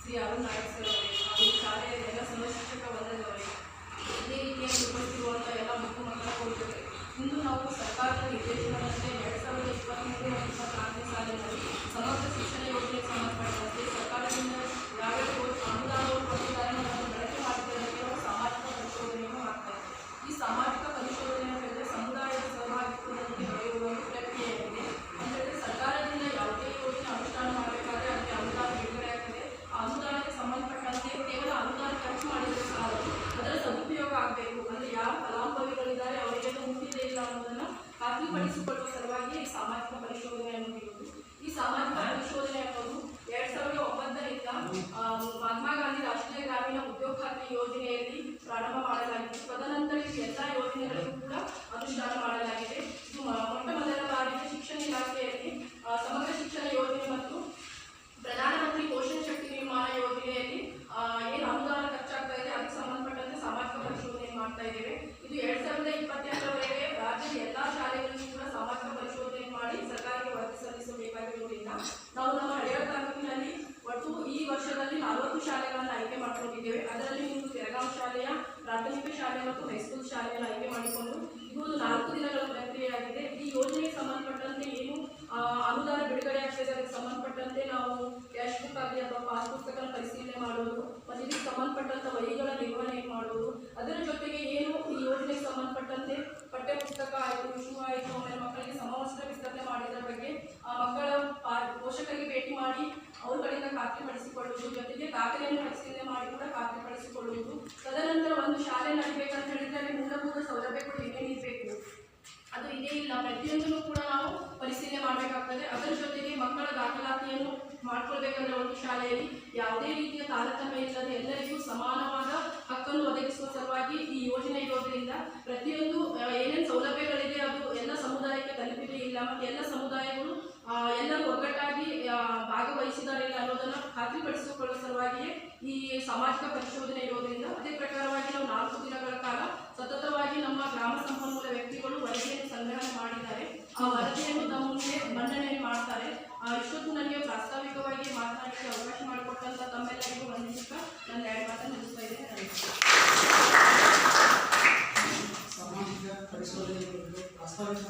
Shri Arun Nayak sir ಅವರೇ ಹಾಗೂ ಈ ಶಾಲೆಯ ಎಲ್ಲ ಸರ್ವ ಶಿಕ್ಷಕ ವರ್ಗದವರೇ ಇದೇ ರೀತಿಯಾಗಿ ಉಪಸ್ಥಿತಿರುವಂಥ ಖಾತ್ರಿಪಡಿಸಿಕೊಳ್ಳುವ ಸಲುವಾಗಿ ಈ ಸಾಮಾಜಿಕ ಪರಿಶೋಧನೆ ಅನ್ನೋದಿರುವುದು ಈ ಸಾಮಾಜಿಕ ಪರಿಶೋಧನೆ ಅನ್ನೋದು ಎರಡ್ ಸಾವಿರದ ಒಂಬತ್ತರಿಂದ ಆ, ಮಹಾತ್ಮ ಗಾಂಧಿ ರಾಷ್ಟ್ರೀಯ ಗ್ರಾಮೀಣ ಉದ್ಯೋಗ ಖಾತ್ರಿ ಯೋಜನೆಯಲ್ಲಿ ಪ್ರಾರಂಭ ಮಾಡಲಾಗಿತ್ತು ತದನಂತರ ಈ ಎಲ್ಲ ಯೋಜನೆಗಳಿಗೂ ಕೂಡ ಅನುಷ್ಠಾನ ಮಾಡಲಾಗಿದೆ ಇದು ಮ- ಮೊಟ್ಟ ಮೊದಲ ಬಾರಿಗೆ ಶಿಕ್ಷಣ ಇಲಾಖೆಯಲ್ಲಿ ಆ, ಸಮಗ್ರ ಶಿಕ್ಷಣ ಯೋಜನೆ ಮತ್ತು ಪ್ರಧಾನಮಂತ್ರಿ ಪೋಷಣ ಶಕ್ತಿ ನಿರ್ಮಾಣ ಯೋಜನೆಯಲ್ಲಿ ಆ, ಏನು ಅನುದಾನ ಖರ್ಚಾಗ್ತಾ ಇದೆ ಅದಕ್ಕೆ ಸಂಬಂಧಪಟ್ಟಂತೆ ಸಾಮಾಜಿಕ ಪರಿಶೋಧನೆ ಮಾಡ್ತಾ ಇದ್ದೇವೆ. ಇದು ಎರಡ್ ಸಾವಿರದ ಇಪ್ಪತ್ತೆರಡರವರೆಗೆ ರಾಜ್ಯದ ಎಲ್ಲಾ ಶಾಲೆಗಳಲ್ಲಿ ಕೂಡ ಸಮರ್ಥ ಪರಿಶೋಧನೆ ಮಾಡಿ ಸರ್ಕಾರಕ್ಕೆ ವರದಿ ಸಲ್ಲಿಸಬೇಕಾಗಿರುವುದರಿಂದ ನಾವು ನಮ್ಮ ಹಳೆಯ ತಾಲೂಕಿನಲ್ಲಿ ಒಟ್ಟು ಈ ವರ್ಷದಲ್ಲಿ ನಲವತ್ತು ಶಾಲೆಗಳನ್ನು ಆಯ್ಕೆ ಮಾಡಿಕೊಂಡಿದ್ದೇವೆ. ಅದರಲ್ಲಿ ಒಂದು ಬೆಳಗಾವಿ ಶಾಲೆಯ, ಪ್ರಾಥಮಿಕ ಶಾಲೆ ಮತ್ತು ಹೈಸ್ಕೂಲ್ ಶಾಲೆಯನ್ನು ಆಯ್ಕೆ ಮಾಡಿಕೊಂಡು ಇದು ಒಂದು ನಾಲ್ಕು ದಿನಗಳ ಪ್ರಕ್ರಿಯೆಯಾಗಿದೆ. ಈ ಯೋಜನೆಗೆ ಸಂಬಂಧಪಟ್ಟಂತೆ ಏನು ಅನುದಾನ ಬಿಡುಗಡೆ ಆಗ್ತದೆ. ಅದಕ್ಕೆ ಸಂಬಂಧಪಟ್ಟಂತೆ ನಾವು ಕ್ಯಾಶ್ ಬುಕ್ ಆಗಲಿ ಅಥವಾ ಪಾಸ್ ಪುಸ್ತಕ ಪರಿಶೀಲನೆ ಮಾಡೋದು, ಮತ್ತು ಇದಕ್ಕೆ ಸಂಬಂಧಪಟ್ಟಂಥ ವಹಿಗಳ ನಿರ್ವಹಣೆ ಮಾಡೋದು ಅದರ ಜೊತೆಗೆ ಏನು ಈ ಯೋಜನೆಗೆ ಸಂಬಂಧಪಟ್ಟಂತೆ ಪಠ್ಯ ಪುಸ್ತಕ ಆಯಿತು ಶೂ ಆಯಿತು ಆಮೇಲೆ ಮಕ್ಕಳಿಗೆ ಸಮವಸ್ತ್ರ ವಿಸ್ತರಣೆ ಮಾಡಿದ್ರ ಬಗ್ಗೆ ಆ ಮಕ್ಕಳ ಪಾ- ಪೋಷಕರಿಗೆ ಭೇಟಿ ಮಾಡಿ ಅವ್ರ ಕಡೆಯಿಂದ ಖಾತ್ರಿಪಡಿಸಿಕೊಳ್ಳುವುದು ಜೊತೆಗೆ ದಾಖಲೆಯನ್ನು ಪರಿಶೀಲನೆ ಮಾಡಿ ಕೂಡ ಖಾತ್ರಿಪಡಿಸಿಕೊಳ್ಳುವುದು ತದನಂತರ ಒಂದು ಶಾಲೆ ನಡೀಬೇಕಂತ ಹೇಳಿದ್ರೆ ಅಲ್ಲಿ ಮೂಲಭೂತ ಸೌಲಭ್ಯಗಳು ಏನೇನಿರಬೇಕು ಅದು ಇದೇ ಇಲ್ಲ. ಪ್ರತಿಯೊಂದನ್ನು ಕೂಡ ನಾವು ಪರಿಶೀಲನೆ ಮಾಡಬೇಕಾಗ್ತದೆ. ಅದರ ಜೊತೆಗೆ ಮಕ್ಕಳ ದಾಖಲಾತಿಯನ್ನು ಮಾಡ್ಕೊಳ್ಬೇಕಂದ್ರೆ ಒಂದು ಶಾಲೆಯಲ್ಲಿ ಯಾವುದೇ ರೀತಿಯ ತಾರತಮ್ಯ ಇಲ್ಲದೆ ಎಲ್ಲರಿಗೂ ಸಮಾನವಾದ ಹಕ್ಕನ್ನು ಒದಗಿಸುವ ಸಲುವಾಗಿ ಈ ಯೋಜನೆ ಇರೋದ್ರಿಂದ ಪ್ರತಿಯೊಂದು ಏನೇನು ಸೌಲಭ್ಯಗಳಿದೆ ಅದು ಎಲ್ಲ ಸಮುದಾಯಕ್ಕೆ ತಲುಪಿದೆ ಇಲ್ಲ, ಮತ್ತು ಎಲ್ಲ ಈ ಸಾಮಾಜಿಕ ಪರಿಶೋಧನೆ ಇರೋದ್ರಿಂದ ಅದೇ ಪ್ರಕಾರವಾಗಿ ನಾವು ನಾಲ್ಕು ದಿನಗಳ ಕಾಲ ಸತತವಾಗಿ ನಮ್ಮ ಗ್ರಾಮ ಸಂಪನ್ಮೂಲ ವ್ಯಕ್ತಿಗಳು ವರದಿಯನ್ನು ಸಂಗ್ರಹಣೆ ಮಾಡಿದ್ದಾರೆ. ಆ ವರದಿಯನ್ನು ತಮ್ಮ ಮುಂದೆ ಮಂಡನೆ ಮಾಡ್ತಾರೆ. ಆ, ಇಷ್ಟೊತ್ತು ನನಗೆ ಪ್ರಾಸ್ತಾವಿಕವಾಗಿ ಮಾತನಾಡಲಿಕ್ಕೆ ಅವಕಾಶ ಮಾಡಿಕೊಟ್ಟಂತ ತಮ್ಮೆಲ್ಲರಿಗೂ ವಂದಿಸುತ್ತಾ ನನ್ನ ಎರಡು ಮಾತನ್ನು ಮುಗಿಸ್ತಾ ಇದ್ದೇನೆ. ನಮಸ್ಕಾರ. ಸಾಮಾಜಿಕ ಪರಿಶೋಧನೆ ಪ್ರಾಸ್ತಾವಿಕ